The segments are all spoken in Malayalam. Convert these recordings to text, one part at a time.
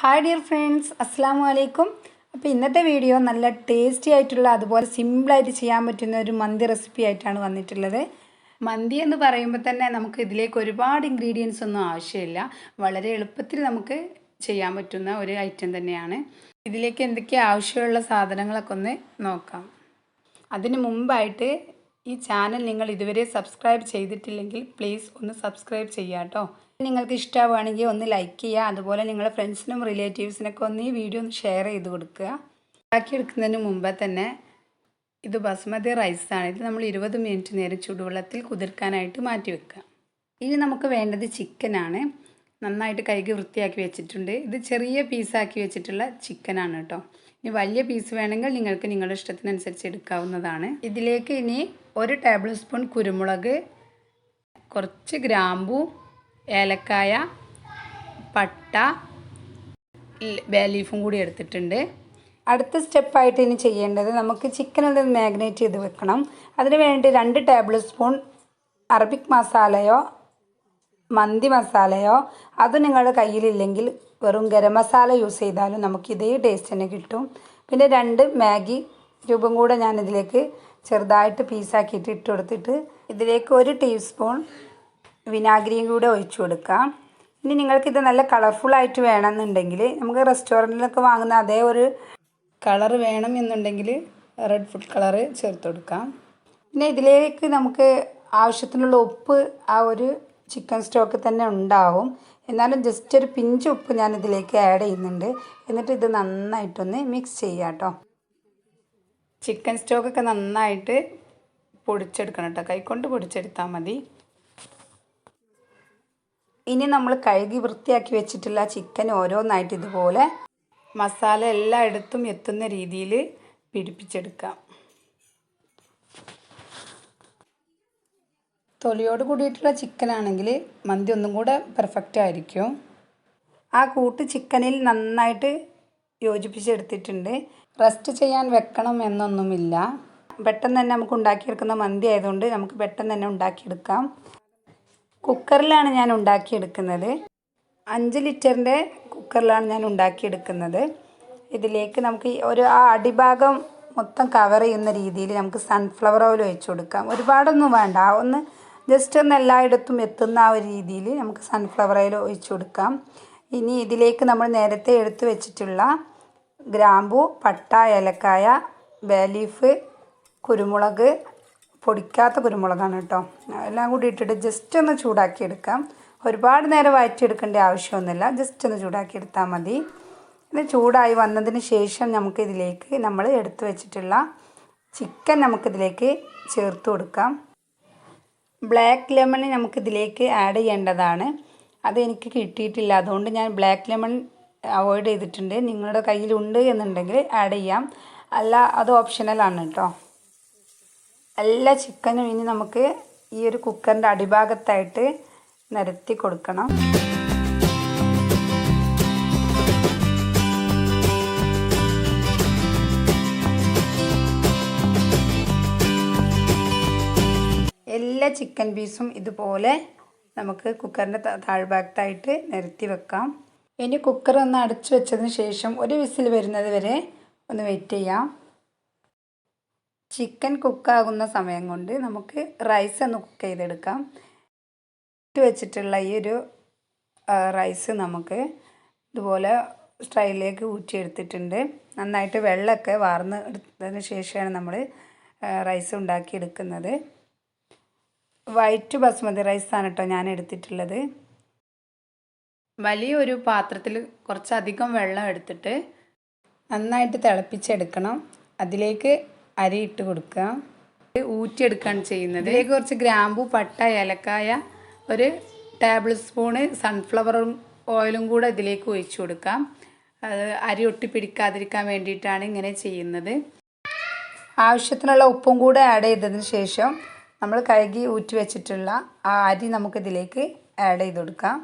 ഹായ് ഡിയർ ഫ്രണ്ട്സ് അസ്സാം വലൈക്കും അപ്പോൾ ഇന്നത്തെ വീഡിയോ നല്ല ടേസ്റ്റി ആയിട്ടുള്ള അതുപോലെ സിമ്പിളായിട്ട് ചെയ്യാൻ പറ്റുന്ന ഒരു മന്തി റെസിപ്പി ആയിട്ടാണ് വന്നിട്ടുള്ളത്. മന്തി എന്ന് പറയുമ്പോൾ തന്നെ നമുക്ക് ഇതിലേക്ക് ഒരുപാട് ഇൻഗ്രീഡിയൻസ് ഒന്നും ആവശ്യമില്ല. വളരെ എളുപ്പത്തിൽ നമുക്ക് ചെയ്യാൻ പറ്റുന്ന ഒരു ഐറ്റം തന്നെയാണ്. ഇതിലേക്ക് എന്തൊക്കെ ആവശ്യമുള്ള സാധനങ്ങളൊക്കെ ഒന്ന് നോക്കാം. അതിന് മുമ്പായിട്ട് ഈ ചാനൽ നിങ്ങൾ ഇതുവരെ സബ്സ്ക്രൈബ് ചെയ്തിട്ടില്ലെങ്കിൽ പ്ലീസ് ഒന്ന് സബ്സ്ക്രൈബ് ചെയ്യാം കേട്ടോ നിങ്ങൾക്ക് ഇഷ്ടമാവുകയാണെങ്കിൽ ഒന്ന് ലൈക്ക് ചെയ്യുക. അതുപോലെ നിങ്ങളുടെ ഫ്രണ്ട്സിനും റിലേറ്റീവ്സിനൊക്കെ ഒന്ന് ഈ വീഡിയോ ഒന്ന് ഷെയർ ചെയ്ത് കൊടുക്കുക. ബാക്കി ഉണ്ടാക്കിയെടുക്കുന്നതിന് മുമ്പേ തന്നെ ഇത് ബസ്മതി റൈസാണ് ഇത് നമ്മൾ ഇരുപത് മിനിറ്റ് നേരം ചൂടുവെള്ളത്തിൽ കുതിർക്കാനായിട്ട് മാറ്റി വെക്കുക. ഇനി നമുക്ക് വേണ്ടത് ചിക്കനാണ് നന്നായിട്ട് കഴുകി വൃത്തിയാക്കി വെച്ചിട്ടുണ്ട്. ഇത് ചെറിയ പീസാക്കി വെച്ചിട്ടുള്ള ചിക്കനാണ് കേട്ടോ. ഇനി വലിയ പീസ് വേണമെങ്കിൽ നിങ്ങൾക്ക് നിങ്ങളുടെ ഇഷ്ടത്തിനനുസരിച്ച് എടുക്കാവുന്നതാണ്. ഇതിലേക്ക് ഇനി ഒരു ടേബിൾ സ്പൂൺ കുരുമുളക് കുറച്ച് ഗ്രാമ്പു ഏലക്കായ പട്ട ബേ ലീഫും കൂടി എടുത്തിട്ടുണ്ട്. അടുത്ത സ്റ്റെപ്പായിട്ട് ഇനി ചെയ്യേണ്ടത് നമുക്ക് ചിക്കൻ ഒന്ന് മാഗ്നേറ്റ് ചെയ്ത് വെക്കണം. അതിന് വേണ്ടി രണ്ട് ടേബിൾ സ്പൂൺ അറബിക് മസാലയോ മന്തി മസാലയോ അത് നിങ്ങളുടെ കയ്യിലില്ലെങ്കിൽ വെറും ഗരം മസാല യൂസ് ചെയ്താലും നമുക്ക് ഇതേ ടേസ്റ്റ് തന്നെ കിട്ടും. പിന്നെ രണ്ട് മാഗി രൂപം കൂടെ ഞാനിതിലേക്ക് ചെറുതായിട്ട് പീസാക്കിയിട്ട് ഇട്ട് കൊടുത്തിട്ട് ഇതിലേക്ക് ഒരു ടീസ്പൂൺ വിനാഗിരിയും കൂടെ ഒഴിച്ചു കൊടുക്കാം. ഇനി നിങ്ങൾക്കിത് നല്ല കളർഫുള്ളായിട്ട് വേണമെന്നുണ്ടെങ്കിൽ നമുക്ക് റെസ്റ്റോറന്റിലൊക്കെ വാങ്ങുന്ന അതേ ഒരു കളർ വേണം എന്നുണ്ടെങ്കിൽ റെഡ് ഫുഡ് കളറ് ചേർത്ത് കൊടുക്കാം. പിന്നെ ഇതിലേക്ക് നമുക്ക് ആവശ്യത്തിനുള്ള ഉപ്പ് ആ ഒരു ചിക്കൻ സ്റ്റോക്ക് തന്നെ ഉണ്ടാവും. എന്നാലും ജസ്റ്റ് ഒരു പിഞ്ച് ഉപ്പ് ഞാൻ ഇതിലേക്ക് ആഡ് ചെയ്യുന്നുണ്ട്. എന്നിട്ട് ഇത് നന്നായിട്ടൊന്ന് മിക്സ് ചെയ്യാം കേട്ടോ. ചിക്കൻ സ്റ്റോക്കൊക്കെ നന്നായിട്ട് പൊടിച്ചെടുക്കണം കേട്ടോ. കൈകൊണ്ട് പൊടിച്ചെടുത്താൽ മതി. ഇനി നമ്മൾ കഴുകി വൃത്തിയാക്കി വെച്ചിട്ടുള്ള ചിക്കൻ ഓരോന്നായിട്ട് ഇതുപോലെ മസാല എല്ലായിടത്തും എത്തുന്ന രീതിയിൽ പിടിപ്പിച്ചെടുക്കാം. തൊലിയോട് കൂടിയിട്ടുള്ള ചിക്കൻ ആണെങ്കിൽ മന്തി ഒന്നും കൂടെ പെർഫെക്റ്റ് ആയിരിക്കും. ആ കൂട്ട് ചിക്കനിൽ നന്നായിട്ട് യോജിപ്പിച്ചെടുത്തിട്ടുണ്ട്. റെസ്റ്റ് ചെയ്യാൻ വെക്കണം എന്നൊന്നുമില്ല. പെട്ടെന്ന് തന്നെ നമുക്ക് ഉണ്ടാക്കിയെടുക്കുന്ന മന്തി ആയതുകൊണ്ട് നമുക്ക് പെട്ടെന്ന് തന്നെ ഉണ്ടാക്കിയെടുക്കാം. കുക്കറിലാണ് ഞാൻ ഉണ്ടാക്കിയെടുക്കുന്നത്. അഞ്ച് ലിറ്ററിന്റെ കുക്കറിലാണ് ഞാൻ ഉണ്ടാക്കിയെടുക്കുന്നത്. ഇതിലേക്ക് നമുക്ക് ഒരു ആ അടിഭാഗം മൊത്തം കവർ ചെയ്യുന്ന രീതിയിൽ നമുക്ക് സൺഫ്ലവർ ഓയിൽ ഒഴിച്ചു കൊടുക്കാം. ഒരുപാടൊന്നും വേണ്ട. ഒന്ന് ജസ്റ്റ് ഒന്ന് എല്ലായിടത്തും എത്തുന്ന ആ ഒരു രീതിയിൽ നമുക്ക് സൺഫ്ലവർ ഓയിൽ ഒഴിച്ച് കൊടുക്കാം. ഇനി ഇതിലേക്ക് നമ്മൾ നേരത്തെ എടുത്തു വെച്ചിട്ടുള്ള ഗ്രാമ്പു പട്ട ഏലക്കായ ബേലീഫ് കുരുമുളക് പൊടിക്കാത്ത കുരുമുളകാണ് കേട്ടോ. എല്ലാം കൂടി ഇട്ടിട്ട് ജസ്റ്റ് ഒന്ന് ചൂടാക്കി എടുക്കാം ഒരുപാട് നേരം വഴറ്റിയെടുക്കേണ്ട ആവശ്യമൊന്നുമില്ല. ജസ്റ്റ് ഒന്ന് ചൂടാക്കി എടുത്താൽ മതി. ഇത് ചൂടായി വന്നതിന് ശേഷം നമുക്ക് ഇതിലേക്ക് നമ്മൾ എടുത്തു വെച്ചിട്ടുള്ള ചിക്കൻ നമുക്കിതിലേക്ക് ചേർത്ത് കൊടുക്കാം. ബ്ലാക്ക് ലെമൺ നമുക്കിതിലേക്ക് ആഡ് ചെയ്യേണ്ടതാണ്. അത് എനിക്ക് കിട്ടിയിട്ടില്ല. അതുകൊണ്ട് ഞാൻ ബ്ലാക്ക് ലെമൺ അവോയ്ഡ് ചെയ്തിട്ടുണ്ട്. നിങ്ങളുടെ കയ്യിലുണ്ട് എന്നുണ്ടെങ്കിൽ ആഡ് ചെയ്യാം. അല്ല അത് ഓപ്ഷണലാണ് കേട്ടോ. എല്ലാ ചിക്കനും ഇനി നമുക്ക് ഈ ഒരു കുക്കറിന്റെ അടിഭാഗത്തായിട്ട് നിരത്തി കൊടുക്കണം. എല്ലാ ചിക്കൻ പീസും ഇതുപോലെ നമുക്ക് കുക്കറിന്റെ താഴ്ഭാഗത്തായിട്ട് നിരത്തി വെക്കാം. ഇനി കുക്കർ ഒന്ന് അടച്ചു വെച്ചതിന് ശേഷം ഒരു വിസിൽ വരുന്നത് വരെ ഒന്ന് വെയിറ്റ് ചെയ്യാം. ചിക്കൻ കുക്കാകുന്ന സമയം കൊണ്ട് നമുക്ക് റൈസ് ഒന്ന് കുക്ക് ചെയ്തെടുക്കാം. ഇട്ട് വെച്ചിട്ടുള്ള ഈ ഒരു റൈസ് നമുക്ക് ഇതുപോലെ സ്റ്റൈലിലേക്ക് ഊറ്റിയെടുത്തിട്ടുണ്ട്. നന്നായിട്ട് വെള്ളമൊക്കെ വാർന്ന് എടുത്തതിന് ശേഷമാണ് നമ്മൾ റൈസ് ഉണ്ടാക്കിയെടുക്കുന്നത്. വൈറ്റ് ബസ്മതി റൈസാണ് കേട്ടോ ഞാൻ എടുത്തിട്ടുള്ളത്. വലിയൊരു പാത്രത്തിൽ കുറച്ചധികം വെള്ളം എടുത്തിട്ട് നന്നായിട്ട് തിളപ്പിച്ചെടുക്കണം. അതിലേക്ക് അരി ഇട്ട് കൊടുക്കുക ഊറ്റിയെടുക്കുകയാണ് ചെയ്യുന്നത്. ഇതിലേക്ക് കുറച്ച് ഗ്രാമ്പു പട്ട ഏലക്കായ ഒരു ടേബിൾ സ്പൂണ് സൺഫ്ലവർ ഓയിലും കൂടെ ഇതിലേക്ക് ഒഴിച്ചു കൊടുക്കാം അത് അരി ഒട്ടി പിടിക്കാതിരിക്കാൻ വേണ്ടിയിട്ടാണ് ഇങ്ങനെ ചെയ്യുന്നത്. ആവശ്യത്തിനുള്ള ഉപ്പും കൂടെ ആഡ് ചെയ്തതിന് ശേഷം നമ്മൾ കഴുകി ഊറ്റി വെച്ചിട്ടുള്ള ആ അരി നമുക്കിതിലേക്ക് ആഡ് ചെയ്ത് കൊടുക്കാം.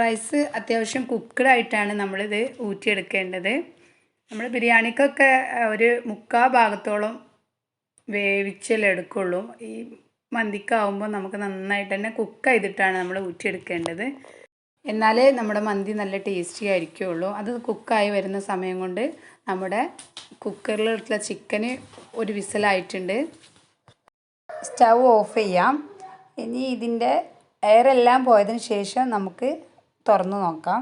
റൈസ് അത്യാവശ്യം കുക്ക്ഡ് ആയിട്ടാണ് നമ്മളിത് ഊറ്റിയെടുക്കേണ്ടത്. നമ്മൾ ബിരിയാണിക്കൊക്കെ ഒരു മുക്കാ ഭാഗത്തോളം വേവിച്ചല്ലേ എടുക്കുള്ളൂ. ഈ മന്തിക്കാവുമ്പോൾ നമുക്ക് നന്നായിട്ട് തന്നെ കുക്ക് ചെയ്തിട്ടാണ് നമ്മൾ ഊറ്റിയെടുക്കേണ്ടത്. എന്നാലേ നമ്മുടെ മന്തി നല്ല ടേസ്റ്റി ആയിരിക്കുള്ളൂ. അത് കുക്കായി വരുന്ന സമയം കൊണ്ട് നമ്മുടെ കുക്കറിലുള്ള ചിക്കന് ഒരു വിസലായിട്ടുണ്ട്. സ്റ്റൗ ഓഫ് ചെയ്യാം. ഇനി ഇതിന്റെ എയറെല്ലാം പോയതിന് ശേഷം നമുക്ക് തുറന്നു നോക്കാം.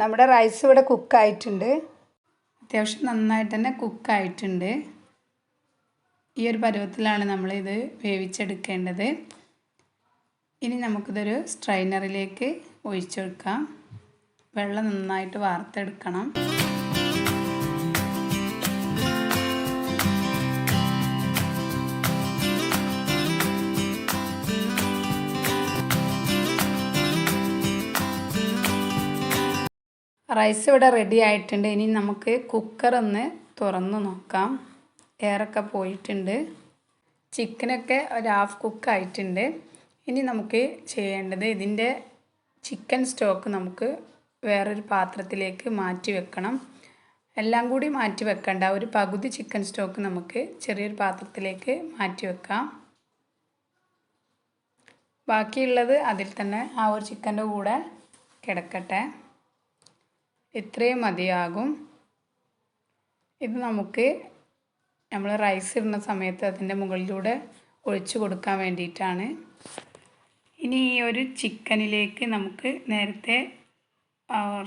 നമ്മുടെ റൈസ് ഇവിടെ കുക്കായിട്ടുണ്ട് അത്യാവശ്യം നന്നായിട്ട് തന്നെ കുക്കായിട്ടുണ്ട് ഈ ഒരു പരുവത്തിലാണ് നമ്മളിത് വേവിച്ചെടുക്കേണ്ടത്. ഇനി നമുക്കിതൊരു സ്ട്രൈനറിലേക്ക് ഒഴിച്ചെടുക്കാം. വെള്ളം നന്നായിട്ട് വാർത്തെടുക്കണം. റൈസ് ഇവിടെ റെഡി ആയിട്ടുണ്ട്. ഇനി നമുക്ക് കുക്കർ ഒന്ന് തുറന്ന് നോക്കാം. എയറൊക്കെ പോയിട്ടുണ്ട്. ചിക്കനൊക്കെ ഒരു ഹാഫ് കുക്ക് ആയിട്ടുണ്ട്. ഇനി നമുക്ക് ചെയ്യേണ്ടത് ഇതിന്റെ ചിക്കൻ സ്റ്റോക്ക് നമുക്ക് വേറൊരു പാത്രത്തിലേക്ക് മാറ്റി വെക്കണം. എല്ലാം കൂടി മാറ്റി വെക്കണ്ട. ഒരു പകുതി ചിക്കൻ സ്റ്റോക്ക് നമുക്ക് ചെറിയൊരു പാത്രത്തിലേക്ക് മാറ്റി വെക്കാം. ബാക്കിയുള്ളത് അതിൽ തന്നെ ആ ഒരു ചിക്കന്റെ കൂടെ കിടക്കട്ടെ. ഇത്രയും മതിയാകും. ഇത് നമുക്ക് നമ്മൾ റൈസ് ഇടുന്ന സമയത്ത് അതിന്റെ മുകളിലൂടെ ഒഴിച്ചു കൊടുക്കാൻ വേണ്ടിയിട്ടാണ്. ഇനി ഈ ഒരു ചിക്കനിലേക്ക് നമുക്ക് നേരത്തെ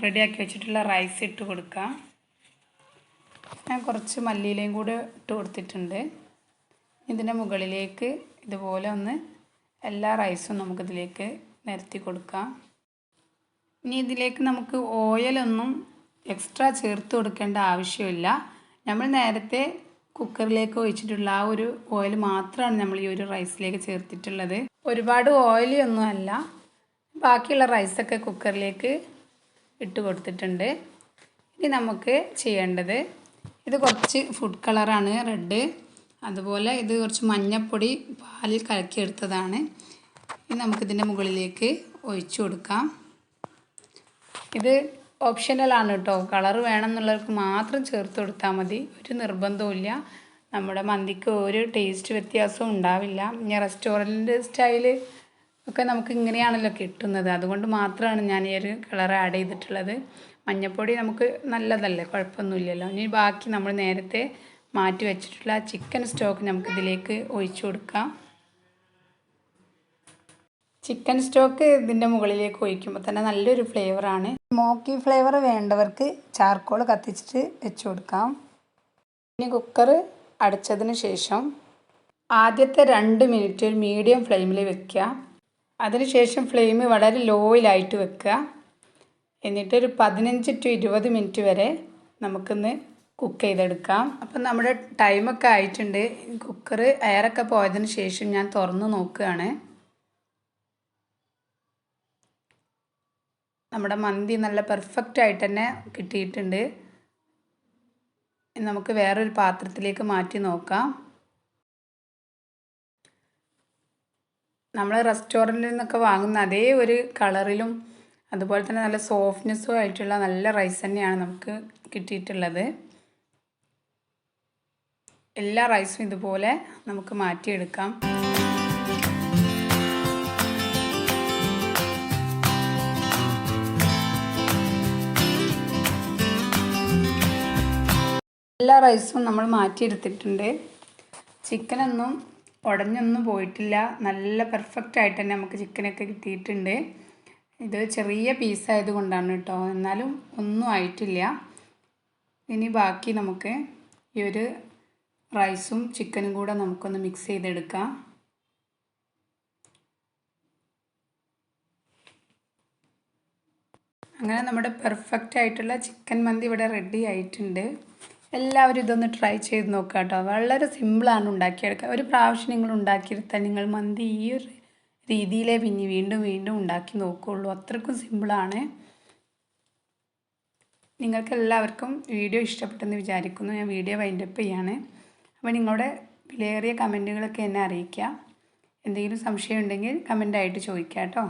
റെഡിയാക്കി വെച്ചിട്ടുള്ള റൈസ് ഇട്ട് കൊടുക്കാം. ഞാൻ കുറച്ച് മല്ലിയിലയും കൂടെ ഇട്ട് കൊടുത്തിട്ടുണ്ട്. ഇതിന്റെ മുകളിലേക്ക് ഇതുപോലെ ഒന്ന് എല്ലാ റൈസും നമുക്കിതിലേക്ക് നിരത്തി കൊടുക്കാം. ഇനി ഇതിലേക്ക് നമുക്ക് ഓയിലൊന്നും എക്സ്ട്രാ ചേർത്ത് കൊടുക്കേണ്ട ആവശ്യമില്ല. നമ്മൾ നേരത്തെ കുക്കറിലേക്ക് ഒഴിച്ചിട്ടുള്ള ആ ഒരു ഓയിൽ മാത്രമാണ് നമ്മൾ ഈ ഒരു റൈസിലേക്ക് ചേർത്തിട്ടുള്ളത്. ഒരുപാട് ഓയിലി ഒന്നും അല്ല. ബാക്കിയുള്ള റൈസൊക്കെ കുക്കറിലേക്ക് ഇട്ട് കൊടുത്തിട്ടുണ്ട്. ഇനി നമുക്ക് ചെയ്യേണ്ടത് ഇത് കുറച്ച് ഫുഡ് കളറാണ് റെഡ് അതുപോലെ ഇത് കുറച്ച് മഞ്ഞപ്പൊടി പാലിൽ കലക്കിയെടുത്തതാണ്. ഇനി നമുക്കിതിന്റെ മുകളിലേക്ക് ഒഴിച്ചു കൊടുക്കാം. ഇത് ഓപ്ഷനലാണ് കേട്ടോ. കളർ വേണമെന്നുള്ളവർക്ക് മാത്രം ചേർത്ത് കൊടുത്താൽ മതി. ഒരു നിർബന്ധവുമില്ല നമ്മുടെ മന്തിക്ക് ഒരു ടേസ്റ്റ് വ്യത്യാസവും ഉണ്ടാവില്ല. ഇനി റെസ്റ്റോറന്റ് സ്റ്റൈൽ ഒക്കെ നമുക്ക് ഇങ്ങനെയാണല്ലോ കിട്ടുന്നത്. അതുകൊണ്ട് മാത്രമാണ് ഞാൻ ഈ ഒരു കളർ ആഡ് ചെയ്തിട്ടുള്ളത്. മഞ്ഞപ്പൊടി നമുക്ക് നല്ലതല്ലേ? കുഴപ്പമൊന്നുമില്ലല്ലോ. ഇനി ബാക്കി നമ്മൾ നേരത്തെ മാറ്റി വെച്ചിട്ടുള്ള ചിക്കൻ സ്റ്റോക്ക് നമുക്കിതിലേക്ക് ഒഴിച്ചു കൊടുക്കാം. ചിക്കൻ സ്റ്റോക്ക് ഇതിന്റെ മുകളിലേക്ക് ഒഴിക്കുമ്പോൾ തന്നെ നല്ലൊരു ഫ്ലേവറാണ് സ്മോക്കി ഫ്ലേവർ വേണ്ടവർക്ക് ചാർക്കോൾ കത്തിച്ചിട്ട് വെച്ച് കൊടുക്കാം. ഇനി കുക്കർ അടച്ചതിന് ശേഷം ആദ്യത്തെ രണ്ട് മിനിറ്റ് ഒരു മീഡിയം ഫ്ലെയിമിൽ വെക്കുക. അതിനുശേഷം ഫ്ലെയിം വളരെ ലോയിലായിട്ട് വെക്കുക. എന്നിട്ട് ഒരു പതിനഞ്ച് ടു ഇരുപത് മിനിറ്റ് വരെ നമുക്കിന്ന് കുക്ക് ചെയ്തെടുക്കാം. അപ്പം നമ്മുടെ ടൈമൊക്കെ ആയിട്ടുണ്ട്. കുക്കർ എയറൊക്കെ പോയതിന് ശേഷം ഞാൻ തുറന്ന് നോക്കുകയാണ്. നമ്മുടെ മന്തി നല്ല പെർഫെക്റ്റ് ആയിട്ട് തന്നെ കിട്ടിയിട്ടുണ്ട്. നമുക്ക് വേറൊരു പാത്രത്തിലേക്ക് മാറ്റി നോക്കാം. നമ്മൾ റെസ്റ്റോറന്റിൽ നിന്നൊക്കെ വാങ്ങുന്ന അതേ ഒരു കളറിലും അതുപോലെ തന്നെ നല്ല സോഫ്റ്റ്നെസ്സും ആയിട്ടുള്ള നല്ല റൈസ് തന്നെയാണ് നമുക്ക് കിട്ടിയിട്ടുള്ളത്. എല്ലാ റൈസും ഇതുപോലെ നമുക്ക് മാറ്റിയെടുക്കാം. എല്ലാ റൈസും നമ്മൾ മാറ്റിയെടുത്തിട്ടുണ്ട്. ചിക്കനൊന്നും ഉടഞ്ഞൊന്നും പോയിട്ടില്ല. നല്ല പെർഫെക്റ്റ് ആയിട്ട് തന്നെ നമുക്ക് ചിക്കനൊക്കെ കിട്ടിയിട്ടുണ്ട്. ഇത് ചെറിയ പീസായത് കൊണ്ടാണ് കേട്ടോ. എന്നാലും ഒന്നും ആയിട്ടില്ല. ഇനി ബാക്കി നമുക്ക് ഈ ഒരു റൈസും ചിക്കനും കൂടെ നമുക്കൊന്ന് മിക്സ് ചെയ്തെടുക്കാം. അങ്ങനെ നമ്മുടെ പെർഫെക്റ്റ് ആയിട്ടുള്ള ചിക്കൻ മന്തി ഇവിടെ റെഡി ആയിട്ടുണ്ട്. എല്ലാവരും ഇതൊന്ന് ട്രൈ ചെയ്ത് നോക്കുക കേട്ടോ. വളരെ സിമ്പിളാണ് ഉണ്ടാക്കിയെടുക്കുക ഒരു പ്രാവശ്യം നിങ്ങൾ ഉണ്ടാക്കിയെടുത്താൽ നിങ്ങൾ മന്തി ഈ ഒരു രീതിയിലേ പിന്നെ വീണ്ടും വീണ്ടും ഉണ്ടാക്കി നോക്കുകയുള്ളൂ അത്രക്കും സിമ്പിളാണ് നിങ്ങൾക്ക് എല്ലാവർക്കും വീഡിയോ ഇഷ്ടപ്പെട്ടെന്ന് വിചാരിക്കുന്നു. ഞാൻ വീഡിയോ വൈൻഡപ്പ് ചെയ്യാണ്. അപ്പോൾ നിങ്ങളുടെ വിലയേറിയ കമന്റുകളൊക്കെ എന്നെ അറിയിക്കുക. എന്തെങ്കിലും സംശയം ഉണ്ടെങ്കിൽ കമന്റായിട്ട് ചോദിക്കാം കേട്ടോ.